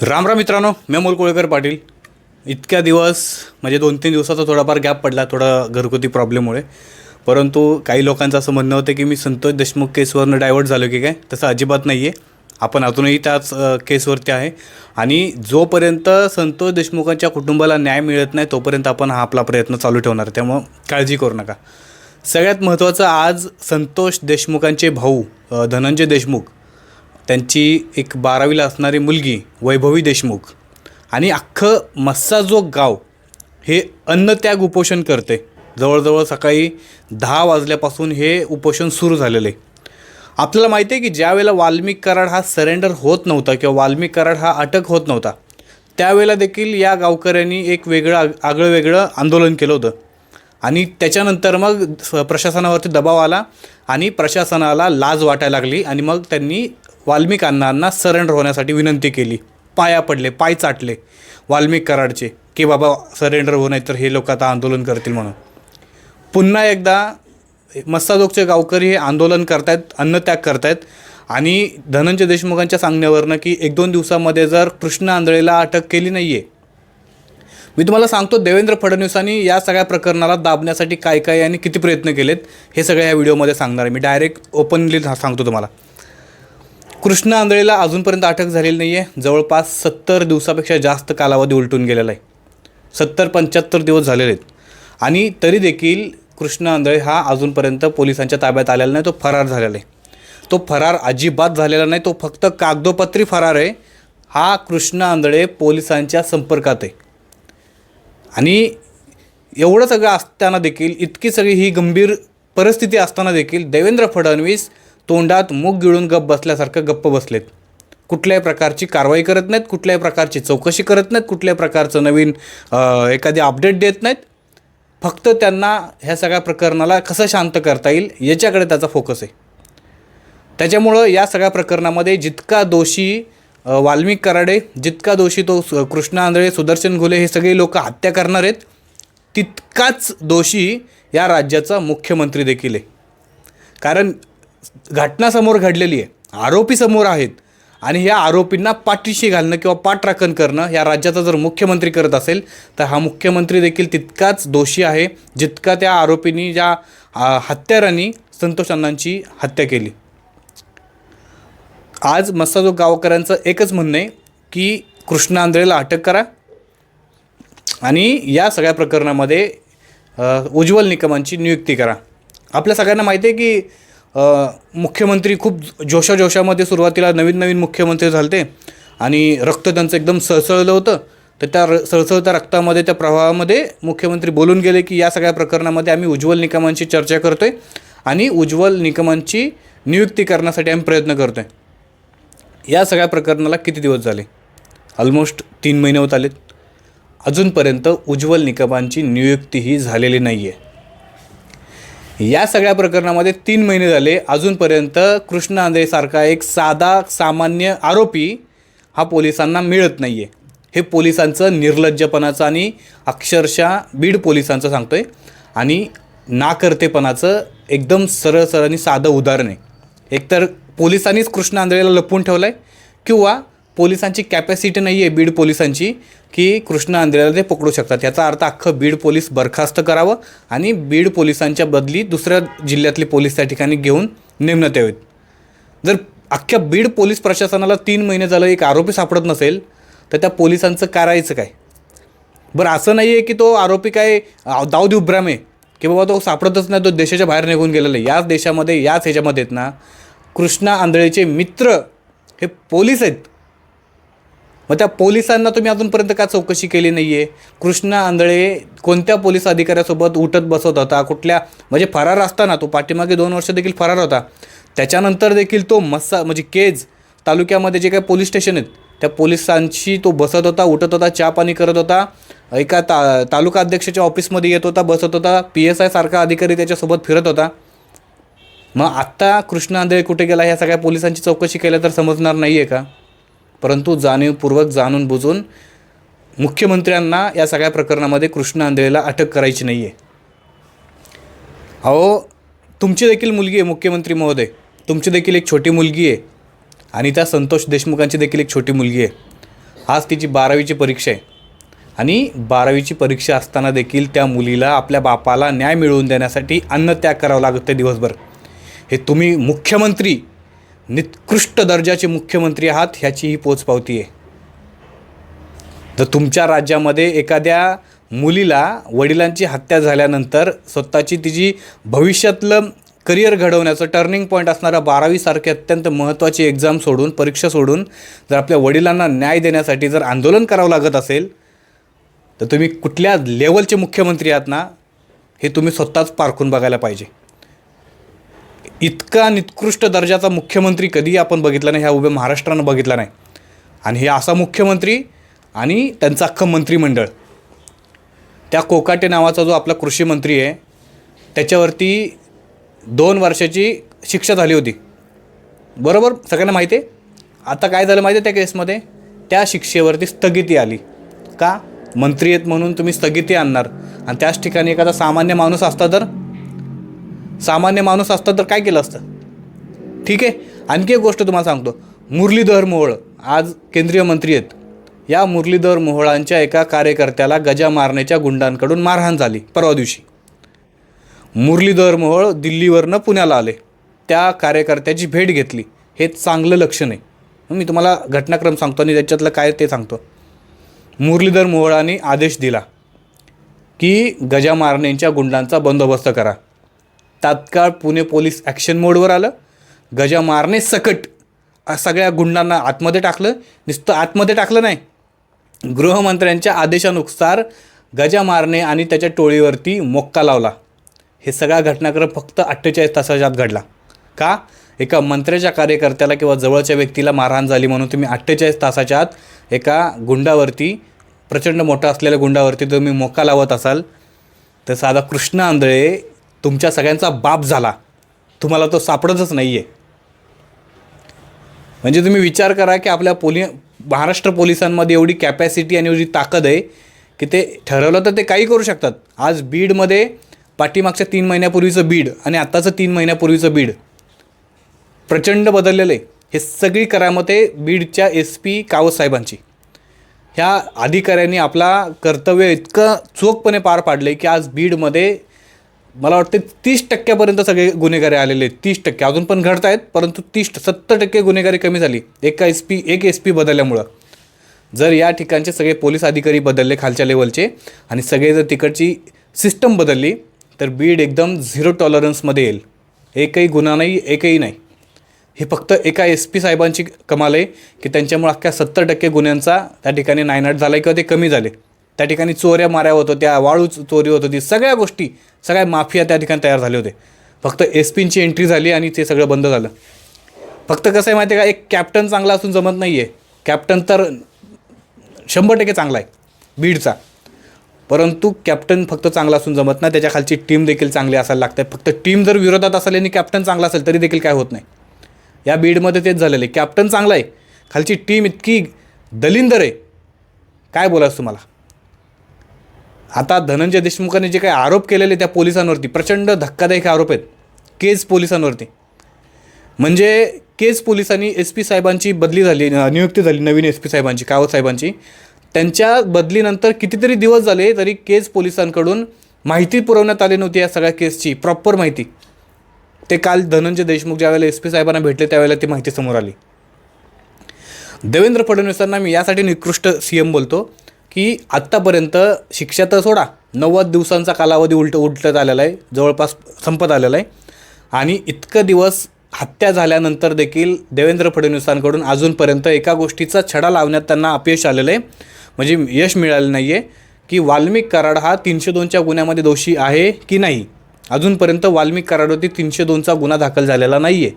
राम राम मित्रांनो मी अमोल कोळेकर पाटील. इतक्या दिवस म्हणजे दोन तीन दिवसाचा थोडाफार गॅप पडला थोडा घरगुती प्रॉब्लेममुळे परंतु काही लोकांचं असं म्हणणं होतं की मी संतोष देशमुख केसवरनं डायव्हर्ट झालो की काय तसं अजिबात नाही आहे आपण अजूनही त्याच केसवरती आहे. आणि जोपर्यंत संतोष देशमुखांच्या कुटुंबाला न्याय मिळत नाही तोपर्यंत आपण हा आपला प्रयत्न चालू ठेवणार. त्यामुळं काळजी करू नका. सगळ्यात महत्त्वाचं आज संतोष देशमुखांचे भाऊ धनंजय देशमुख त्यांची एक बारावीला असणारी मुलगी वैभवी देशमुख. आणि अख्खं मस्साजोग गाव हे अन्नत्याग उपोषण करते. जवळजवळ सकाळी दहा वाजल्यापासून हे उपोषण सुरू झालेलं. आहे आपल्याला माहिती आहे की ज्या वेळेला वाल्मिक कराड हा सरेंडर होत नव्हता किंवा वाल्मिक कराड हा अटक होत नव्हता त्यावेळेला देखील या गावकऱ्यांनी एक वेगळं आग आगळं वेगळं आंदोलन केलं होतं. आणि त्याच्यानंतर मग स- प्रशासनावरती दबाव आला आणि प्रशासनाला लाज वाटायला लागली आणि मग त्यांनी वाल्मिक अण्णांना सरेंडर होण्यासाठी विनंती केली. पाया पडले पाय चाटले. वाल्मिक कराडचे की बाबा सरेंडर हो नाही तर हे लोक आता आंदोलन करतील म्हणून. पुन्हा एकदा मस्तादोगचे गावकरी हे आंदोलन करतायत अन्नत्याग करतायत. आणि धनंजय देशमुखांच्या सांगण्यावरनं की एक दोन दिवसामध्ये जर कृष्ण आंधळेला अटक केली नाही आहे मी तुम्हाला सांगतो देवेंद्र फडणवीसांनी या सगळ्या प्रकरणाला दाबण्यासाठी काय काय आणि किती प्रयत्न केलेत हे सगळ्या या व्हिडिओमध्ये सांगणार आहे. मी डायरेक्ट ओपनली सांगतो तुम्हाला. कृष्ण आंधळेला अजूनपर्यंत अटक झालेली नाही आहे जवळपास सत्तर दिवसापेक्षा जास्त कालावधी उलटून गेलेला आहे. सत्तर पंच्याहत्तर दिवस झालेले आहेत. आणि तरी देखील कृष्ण आंधळे हा अजूनपर्यंत पोलिसांच्या ताब्यात आलेला नाही तो फरार झालेला आहे. तो फरार अजिबात झालेला नाही तो फक्त कागदोपत्री फरार आहे. हा कृष्ण आंधळे पोलिसांच्या संपर्कात आहे. आणि एवढं सगळं असताना देखील इतकी सगळी ही गंभीर परिस्थिती असताना देखील देवेंद्र फडणवीस तोंडात मूग गिळून गप्प बसल्यासारखं गप्प बसलेत. कुठल्याही प्रकारची कारवाई करत नाहीत कुठल्याही प्रकारची चौकशी करत नाहीत कुठल्याही प्रकारचं नवीन एखादी अपडेट देत नाहीत. फक्त त्यांना ह्या सगळ्या प्रकरणाला कसं शांत करता येईल याच्याकडे त्याचा फोकस आहे. त्याच्यामुळं या सगळ्या प्रकरणामध्ये जितका दोषी वाल्मिक कराडे जितका दोषी तो कृष्णा आंधळे सुदर्शन घुले हे सगळे लोक हत्या करणार आहेत तितकाच दोषी या राज्याचा मुख्यमंत्री देखील आहे. कारण घटना समोर घडलेली आहे. आरोपी समोर आहेत. आणि या आरोपींना पाठीशी घालणं किंवा पाठराखण करणं या राज्याचा जर मुख्यमंत्री करत असेल तर हा मुख्यमंत्री देखील तितकाच दोषी आहे जितका त्या आरोपींनी ज्या हत्यारांनी संतोष अण्णांची हत्या केली. आज मस्ताजो गावकऱ्यांचं एकच म्हणणं आहे की कृष्ण आंधळेला अटक करा. आणि या सगळ्या प्रकरणामध्ये उज्ज्वल निकमांची नियुक्ती करा. आपल्या सगळ्यांना माहिती आहे की मुख्यमंत्री खूप जोशाजोशामध्ये सुरुवातीला नवीन नवीन मुख्यमंत्री झालते आणि रक्त त्यांचं एकदम सळसळलं होतं. तर त्या र सळसळत्या रक्तामध्ये त्या प्रवाहामध्ये मुख्यमंत्री बोलून गेले की या सगळ्या प्रकरणामध्ये आम्ही उज्ज्वल निकमांची चर्चा करतो आहे आणि उज्ज्वल निकमांची नियुक्ती करण्यासाठी आम्ही प्रयत्न करतो आहे या सगळ्या प्रकरणाला किती दिवस झाले? ऑलमोस्ट तीन महिने होत आलेत. अजूनपर्यंत उज्ज्वल निकमांची नियुक्तीही झालेली नाही आहे या सगळ्या प्रकरणामध्ये तीन महिने झाले. अजूनपर्यंत कृष्ण आंधळेसारखा एक साधा सामान्य आरोपी हा पोलिसांना मिळत नाही आहे हे पोलिसांचं निर्लज्जपणाचं आणि अक्षरशः बीड पोलिसांचं सांगतो आहे आणि नाकर्तेपणाचं एकदम सरळ सरळ आणि साधं उदाहरण आहे. एकतर पोलिसांनीच कृष्ण आंधळेला लपवून ठेवलं आहे किंवा पोलिसांची कॅपॅसिटी नाही आहे बीड पोलिसांची. की कृष्ण आंधळेला ते पकडू शकतात. याचा अर्थ अख्खं बीड पोलीस बरखास्त करावं आणि बीड पोलिसांच्या बदली दुसऱ्या जिल्ह्यातले पोलीस त्या ठिकाणी घेऊन नेमण्यात यावेत. जर अख्ख्या बीड पोलीस प्रशासनाला तीन महिने झालं एक आरोपी सापडत नसेल तर त्या पोलिसांचं करायचं काय? बरं असं नाही आहे की तो आरोपी काय दाऊद उभ्राम आहे की बाबा तो सापडतच नाही तो देशाच्या बाहेर निघून गेलेला आहे. याच देशामध्ये याच ह्याच्यामध्ये आहेत ना कृष्णा आंधळेचे मित्र हे पोलीस आहेत. मग त्या पोलिसांना तुम्ही अजूनपर्यंत का चौकशी केली नाही आहे कृष्णा आंधळे कोणत्या पोलीस अधिकाऱ्यासोबत उठत बसत होता? कुठल्या म्हणजे फरार असताना तो पाठीमागे दोन वर्ष देखील फरार होता. त्याच्यानंतर देखील तो मस्सा म्हणजे केज तालुक्यामध्ये जे काही पोलीस स्टेशन आहेत त्या पोलिसांशी तो बसत होता उठत होता चहा पाणी करत होता. एका ता तालुका अध्यक्षाच्या ऑफिसमध्ये येत होता बसत होता. पी एस आय सारखा अधिकारी त्याच्यासोबत फिरत होता. मग आत्ता कृष्ण आंधळे कुठे गेला? ह्या सगळ्या पोलिसांची चौकशी केल्या तर समजणार नाही आहे का? परंतु जाणीवपूर्वक जाणून बुजून मुख्यमंत्र्यांना या सगळ्या प्रकरणामध्ये कृष्ण आंधळेला अटक करायची नाही आहे अहो तुमची देखील मुलगी आहे मुख्यमंत्री महोदय. तुमची देखील एक छोटी मुलगी आहे. आणि त्या संतोष देशमुखांची देखील एक छोटी मुलगी आहे. आज तिची बारावीची परीक्षा आहे. आणि बारावीची परीक्षा असताना देखील त्या मुलीला आपल्या बापाला न्याय मिळवून देण्यासाठी अन्नत्याग करावं लागतं दिवसभर. हे तुम्ही मुख्यमंत्री निकृष्ट दर्जाचे मुख्यमंत्री आहात ह्याची ही पोचपावती आहे. जर तुमच्या राज्यामध्ये एखाद्या मुलीला वडिलांची हत्या झाल्यानंतर स्वतःची तिची भविष्यातलं करिअर घडवण्याचं टर्निंग पॉईंट असणारा बारावीसारखी अत्यंत महत्त्वाची एक्झाम सोडून परीक्षा सोडून जर आपल्या वडिलांना न्याय देण्यासाठी जर आंदोलन करावं लागत असेल तर तुम्ही कुठल्या लेवलचे मुख्यमंत्री आहात ना हे तुम्ही स्वतःच पारखून बघायला पाहिजे. इतका निकृष्ट दर्जाचा मुख्यमंत्री कधीही आपण बघितला नाही ह्या उभ्या महाराष्ट्रानं बघितला नाही. आणि हे असा मुख्यमंत्री आणि त्यांचं अख्खं मंत्रिमंडळ. त्या कोकाटे नावाचा जो आपला कृषी मंत्री आहे त्याच्यावरती दोन वर्षाची शिक्षा झाली होती. बरोबर? सगळ्यांना माहिती आहे? आता काय झालं माहिती आहे त्या केसमध्ये? त्या शिक्षेवरती स्थगिती आली. का? मंत्री आहेत म्हणून तुम्ही स्थगिती आणणार. आणि त्याच ठिकाणी एखादा सामान्य माणूस असता तर? सामान्य माणूस असता तर काय केलं असतं? ठीक आहे? आणखी एक गोष्ट तुम्हाला सांगतो. मुरलीधर मोहोळ आज केंद्रीय मंत्री आहेत. या मुरलीधर मोहोळांच्या एका कार्यकर्त्याला गजा मारण्याच्या गुंडांकडून मारहाण झाली परवा दिवशी. मुरलीधर मोहोळ दिल्लीवरनं पुण्याला आले. त्या कार्यकर्त्याची भेट घेतली. हे चांगलं लक्षण आहे. मी तुम्हाला घटनाक्रम सांगतो आणि त्याच्यातलं काय ते सांगतो. मुरलीधर मोहोळांनी आदेश दिला की गजा मारण्याच्या गुंडांचा बंदोबस्त करा. तात्काळ पुणे पोलीस ॲक्शन मोडवर आलं. गजा मारणे सकट. सगळ्या गुंडांना आतमध्ये टाकलं. नुसतं आतमध्ये टाकलं नाही. गृहमंत्र्यांच्या आदेशानुसार गजा मारणे आणि त्याच्या टोळीवरती मोक्का लावला. हे सगळा घटनाक्रम फक्त अठ्ठेचाळीस तासाच्या आत घडला. का? एका मंत्र्याच्या कार्यकर्त्याला किंवा जवळच्या व्यक्तीला मारहाण झाली म्हणून तुम्ही अठ्ठेचाळीस तासाच्या आत एका गुंडावरती प्रचंड मोठा असलेल्या गुंडावरती तुम्ही मोक्का लावत असाल. तर साधा कृष्ण आंधळे तुमच्या सगळ्यांचा बाप झाला. तुम्हाला तो सापडतच नाही आहे म्हणजे तुम्ही विचार करा की आपल्या पोली महाराष्ट्र पोलिसांमध्ये एवढी कॅपॅसिटी आणि एवढी ताकद आहे की ते ठरवलं तर ते काही करू शकतात. आज बीडमध्ये पाठीमागच्या तीन महिन्यापूर्वीचं बीड आणि आत्ताचं तीन महिन्यापूर्वीचं बीड प्रचंड बदललेलं आहे. हे सगळी करामते बीडच्या एस पी कावसाहेबांची ह्या अधिकाऱ्यांनी आपला कर्तव्य इतकं चोखपणे पार पाडलं आहे की आज बीडमध्ये मला वाटते तीस टक्क्यापर्यंत सगळे गुन्हेगारी आलेले आहेत. तीस टक्के. अजून पण घडत आहेत परंतु तीस सत्तर टक्के गुन्हेगारी कमी झाली. एका एस पी एक एस पी बदलल्यामुळं. जर या ठिकाणचे सगळे पोलीस अधिकारी बदलले खालच्या लेवलचे आणि सगळे जर तिकडची सिस्टम बदलली तर बीड एकदम झिरो टॉलरन्समध्ये येईल. एकही गुन्हा नाही एकही नाही. हे फक्त एका एस पी साहेबांची कमाल आहे की त्यांच्यामुळे अख्ख्या सत्तर टक्के गुन्ह्यांचा त्या ठिकाणी नायनाट झाला आहे किंवा ते कमी झाले. त्या ठिकाणी चोऱ्या माऱ्या होत होत्या वाळू चोरी होत होती सगळ्या गोष्टी सगळ्या माफिया त्या ठिकाणी तयार झाले होते. फक्त एस पींची एंट्री झाली आणि ते सगळं बंद झालं. फक्त कसं आहे माहिती आहे का? एक कॅप्टन चांगला असून जमत नाही आहे कॅप्टन तर शंभर टक्के चांगला आहे बीडचा. परंतु कॅप्टन फक्त चांगला असून जमत नाही त्याच्या खालची टीम देखील चांगली असायला लागते. फक्त टीम जर विरोधात असेल आणि कॅप्टन चांगला असेल तरी देखील काय होत नाही. या बीडमध्ये तेच झालेलं आहे. कॅप्टन चांगला आहे. खालची टीम इतकी दलिंदर आहे. काय बोलायचं तुम्हाला? आता धनंजय देशमुखांनी जे काही आरोप केलेले त्या पोलिसांवरती प्रचंड धक्कादायक आरोप आहेत केज पोलिसांवरती. म्हणजे केज पोलिसांनी एस पी साहेबांची बदली झाली नियुक्ती झाली नवीन एस पी साहेबांची कावत साहेबांची. त्यांच्या बदलीनंतर कितीतरी दिवस झाले तरी केज पोलिसांकडून माहिती पुरवण्यात आली नव्हती या सगळ्या केसची प्रॉपर माहिती. ते काल धनंजय देशमुख ज्यावेळेला एस पी साहेबांना भेटले त्यावेळेला ती माहिती समोर आली. देवेंद्र फडणवीसांना मी यासाठी निकृष्ट सी एम बोलतो. की आत्तापर्यंत शिक्षा तर सोडा नव्वद दिवसांचा कालावधी उलट उलटत आलेला आहे जवळपास संपत आलेला आहे. आणि इतकं दिवस हत्या झाल्यानंतर देखील देवेंद्र फडणवीसांकडून अजूनपर्यंत एका गोष्टीचा छडा लावण्यात त्यांना अपयश आलेलं आहे. म्हणजे यश मिळालं नाही आहे की वाल्मिक कराड हा तीनशे दोनच्या गुन्ह्यामध्ये दोषी आहे की नाही? अजूनपर्यंत वाल्मिक कराडवरती तीनशे दोनचा गुन्हा दाखल झालेला नाही आहे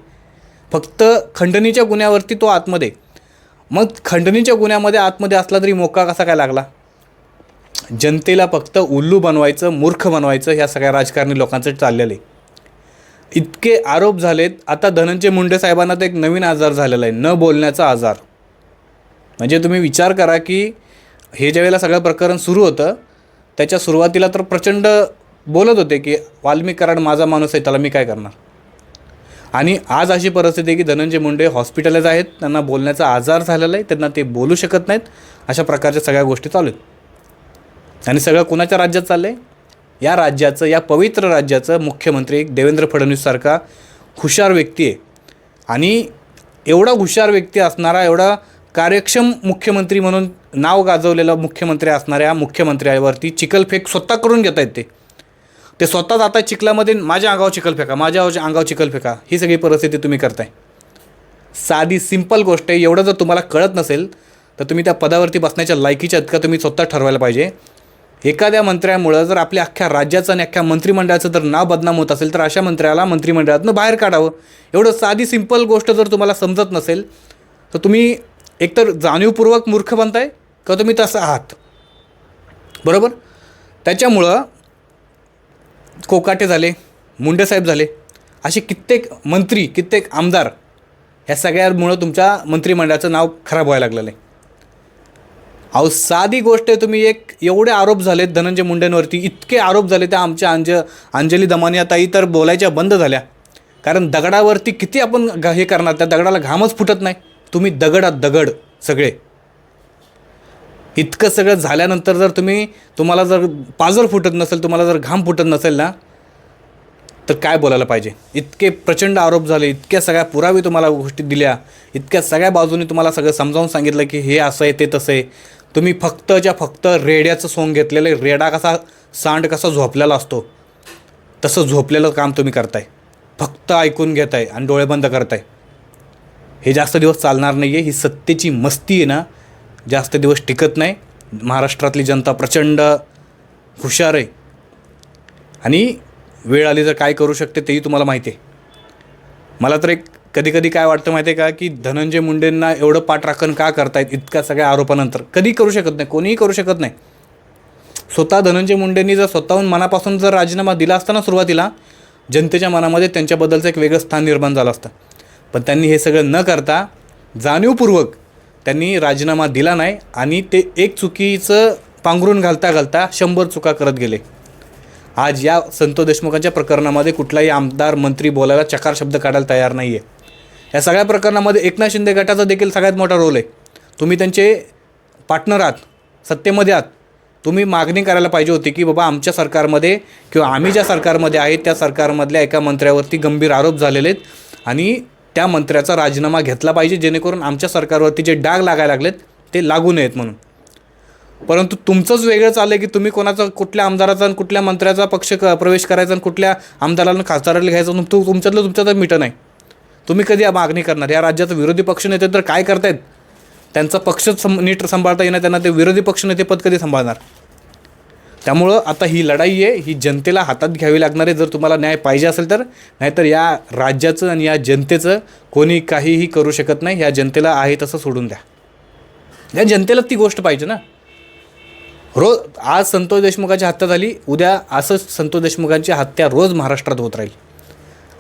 फक्त खंडणीच्या गुन्ह्यावरती तो आतमध्ये मग खंडणीच्या गुन्ह्यामध्ये आतमध्ये असला तरी मोका कसा काय लागला? जनतेला फक्त उल्लू बनवायचं मूर्ख बनवायचं ह्या सगळ्या राजकारणी लोकांचं चाललेलं आहे. इतके आरोप झालेत. आता धनंजय मुंडे साहेबांना तर एक नवीन आजार झालेला आहे. न बोलण्याचा आजार. म्हणजे तुम्ही विचार करा की हे ज्यावेळेला सगळं प्रकरण सुरू होतं त्याच्या सुरुवातीला तर प्रचंड बोलत होते की वाल्मिक कराड माझा माणूस आहे त्याला मी काय करणार? आणि आज अशी परिस्थिती आहे की धनंजय मुंडे हॉस्पिटलच आहेत. त्यांना बोलण्याचा आजार झालेला आहे. त्यांना ते बोलू शकत नाहीत. अशा प्रकारच्या सगळ्या गोष्टी चालू आहेत. आणि सगळं कुणाच्या राज्यात चाललं आहे या राज्याचं या पवित्र राज्याचं मुख्यमंत्री एक देवेंद्र फडणवीससारखा हुशार व्यक्ती आहे. आणि एवढा हुशार व्यक्ती असणारा एवढा कार्यक्षम मुख्यमंत्री म्हणून नाव गाजवलेला मुख्यमंत्री असणाऱ्या मुख्यमंत्र्यावरती चिखलफेक स्वतः करून घेत आहेत ते. ते स्वतः आता चिखलामध्ये माझ्या अंगावर चिखल फेका माझ्या अंगावर चिखल फेका. ही सगळी परिस्थिती तुम्ही करताय. साधी सिंपल गोष्ट आहे. एवढं जर तुम्हाला कळत नसेल तर तुम्ही त्या पदावरती बसण्याच्या लायकीच्या इतका तुम्ही स्वतः ठरवायला पाहिजे. एखाद्या मंत्र्यामुळं जर आपल्या अख्ख्या राज्याचं आणि अख्ख्या मंत्रिमंडळाचं जर नाव बदनाम होत असेल तर अशा मंत्र्याला मंत्रिमंडळातून बाहेर काढावं. एवढं साधी सिंपल गोष्ट जर तुम्हाला समजत नसेल तर तुम्ही एकतर जाणीवपूर्वक मूर्ख बनताय का तुम्ही तसं आहात. बरोबर? त्याच्यामुळं कोकाटे झाले मुंडेसाहेब झाले असे कित्येक मंत्री कित्येक आमदार ह्या सगळ्यामुळं तुमच्या मंत्रिमंडळाचं नाव खराब व्हायला लागलेलं आहे. अहो साधी गोष्ट आहे तुम्ही एक एवढे आरोप झालेत धनंजय मुंडेंवरती इतके आरोप झाले त्या आमच्या अंज अंजली दमानिया ताई तर बोलायच्या बंद झाल्या. कारण दगडावरती किती आपण हे करणार त्या दगडाला घामच फुटत नाही. तुम्ही दगडात दगड सगळे. इतकं सगळं झाल्यानंतर जर तुम्ही तुम्हाला जर पाजर फुटत नसेल तुम्हाला जर घाम फुटत नसेल ना तर काय बोलायला पाहिजे? इतके प्रचंड आरोप झाले इतक्या सगळ्या पुरावे तुम्हाला गोष्टी दिल्या इतक्या सगळ्या बाजूनी तुम्हाला सगळं समजावून सांगितलं की हे असं आहे ते तसं आहे. तुम्ही फक्तच्या फक्त रेड्याचं सोंग घेतलेलं आहे. रेडा कसा सांड कसा झोपलेला असतो तसं झोपलेलं काम तुम्ही करताय. फक्त ऐकून घेताय आणि डोळे बंद करताय. हे जास्त दिवस चालणार नाही आहे ही सत्तेची मस्ती आहे ना जास्त दिवस टिकत नाही. महाराष्ट्रातली जनता प्रचंड हुशार आहे. आणि वेळ आली तर काय करू शकते तेही तुम्हाला माहिती आहे. मला तर एक कधी कधी काय वाटतं माहिती आहे का की धनंजय मुंडेंना एवढं पाठराखण का करतायत इतक्या सगळ्या आरोपानंतर? कधी करू शकत नाही कोणीही करू शकत नाही. स्वतः धनंजय मुंडेंनी जर स्वतःहून मनापासून जर राजीनामा दिला असता ना सुरुवातीला जनतेच्या मनामध्ये त्यांच्याबद्दलचं एक वेगळं स्थान निर्माण झालं असतं. पण त्यांनी हे सगळं न करता जाणीवपूर्वक त्यांनी राजीनामा दिला नाही आणि ते एक चुकीचं पांघरून घालता घालता शंभर चुका करत गेले. आज या संतोष देशमुखांच्या प्रकरणामध्ये कुठलाही आमदार मंत्री बोलायला चकार शब्द काढायला तयार नाही आहे या सगळ्या प्रकरणामध्ये एकनाथ शिंदे गटाचा देखील सगळ्यात मोठा रोल आहे. तुम्ही त्यांचे पार्टनर आहात सत्तेमध्ये आहात. तुम्ही मागणी करायला पाहिजे होती की बाबा आमच्या सरकारमध्ये किंवा आम्ही ज्या सरकारमध्ये आहेत त्या सरकारमधल्या एका मंत्र्यावरती गंभीर आरोप झालेले आहेत आणि त्या मंत्र्याचा राजीनामा घेतला पाहिजे जेणेकरून आमच्या सरकारवरती जे डाग लागायला लागलेत ते लागू नयेत म्हणून. परंतु तुमचंच वेगळं चाललं आहे की तुम्ही कोणाचा कुठल्या आमदाराचा आणि कुठल्या मंत्र्याचा पक्ष क प्रवेश करायचा आणि कुठल्या आमदाराला खासदाराला घ्यायचा तुम तुमच्यातलं तुमच्यातलं तुमच्यात मिटं नाही. तुम्ही कधी या मागणी करणार? या राज्याचा विरोधी पक्षनेते तर काय करतायत? त्यांचा पक्षच सं नीट सांभाळता येणार त्यांना ते विरोधी पक्षनेतेपद कधी सांभाळणार? त्यामुळं आता ही लढाई आहे ही जनतेला हातात घ्यावी लागणार आहे जर तुम्हाला न्याय पाहिजे असेल तर नाहीतर या राज्याचं आणि या जनतेचं कोणी काहीही करू शकत नाही या जनतेला आहे तसं सोडून द्या. या जनतेला ती गोष्ट पाहिजे ना. रोज आज संतोष देशमुखाची हत्या झाली उद्या असंच संतोष देशमुखांची हत्या रोज महाराष्ट्रात होत राहील.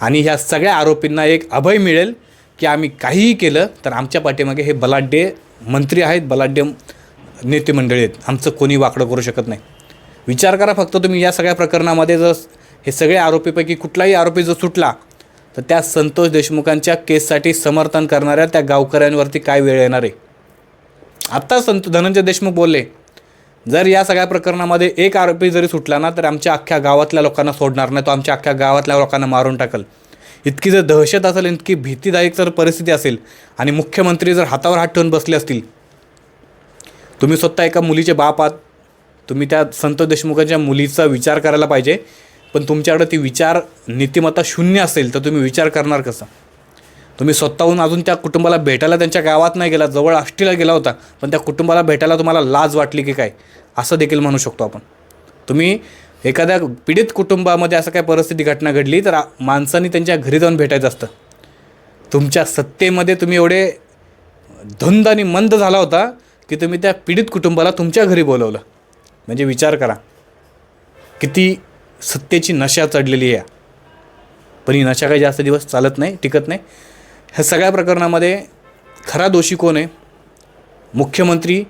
आणि ह्या सगळ्या आरोपींना एक अभय मिळेल की आम्ही काहीही केलं तर आमच्या पाठीमागे हे बलाढ्य मंत्री आहेत बलाढ्य नेते मंडळी आहेत. आमचं कोणी वाकडं करू शकत नाही. विचार करा फक्त तुम्ही या सगळ्या प्रकरणामध्ये जर हे सगळे आरोपीपैकी कुठलाही आरोपी जर सुटला तर त्या संतोष देशमुखांच्या केससाठी समर्थन करणाऱ्या त्या गावकऱ्यांवरती काय वेळ येणार आहे? आत्ता संत धनंजय देशमुख बोलले जर या सगळ्या प्रकरणामध्ये एक आरोपी जरी सुटला ना तर आमच्या अख्ख्या गावातल्या लोकांना सोडणार नाही. तो आमच्या अख्ख्या गावातल्या लोकांना मारून टाकल. इतकी जर दहशत असेल इतकी भीतीदायक जर परिस्थिती असेल आणि मुख्यमंत्री जर हातावर हात ठेवून बसले असतील तुम्ही स्वतः एका मुलीचे बाप आहात तुम्ही त्या संत देशमुखांच्या मुलीचा विचार करायला पाहिजे. पण तुमच्याकडे ती विचार नीतिमत्ता शून्य असेल तर तुम्ही विचार करणार कसं? तुम्ही स्वतःहून अजून त्या कुटुंबाला भेटायला त्यांच्या गावात नाही गेला जवळ आष्टीला गेला होता पण त्या कुटुंबाला भेटायला तुम्हाला लाज वाटली की काय? असं देखील म्हणू शकतो आपण. तुम्ही एखाद्या पीडित कुटुंबामध्ये असं काय परिस्थिती घटना घडली तर माणसांनी त्यांच्या घरी जाऊन भेटायचं असतं. तुमच्या सत्तेमध्ये तुम्ही एवढे धुंद आणि मंद झाला होता की तुम्ही त्या पीडित कुटुंबाला तुमच्या घरी बोलवलं. म्हणजे विचार करा. किती सत्तेची नशा चढलेली आहे. पण ही नशा काही जास्त दिवस चालत नाही टिकत नाही. ह्या सगळ्या प्रकरणामध्ये खरा दोषी कोण आहे? मुख्यमंत्री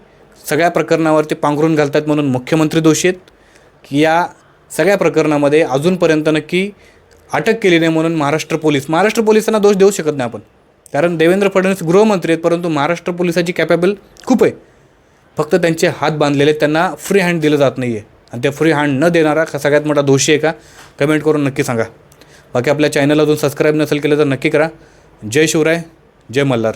सगळ्या प्रकरणावरती पांघरून घालतात म्हणून मुख्यमंत्री दोषी आहेत. की या सगळ्या प्रकरणामध्ये अजूनपर्यंत नक्की अटक केली नाही म्हणून महाराष्ट्र पोलीस महाराष्ट्र पोलिसांना दोष देऊ शकत नाही आपण. कारण देवेंद्र फडणवीस गृहमंत्री आहेत परंतु महाराष्ट्र पोलिसाची कॅपेबल खूप आहे. फक्त त्यांचे हात बांधलेले त्यांना फ्री हँड दिलं जात नाही आहे आणि त्या फ्री हँड न देणारा का सगळ्यात मोठा दोषी आहे का? कमेंट करून नक्की सांगा. बाकी आपल्या चॅनल अजून सबस्क्राईब नसेल केलं तर नक्की करा. जय शिवराय जय मल्हार.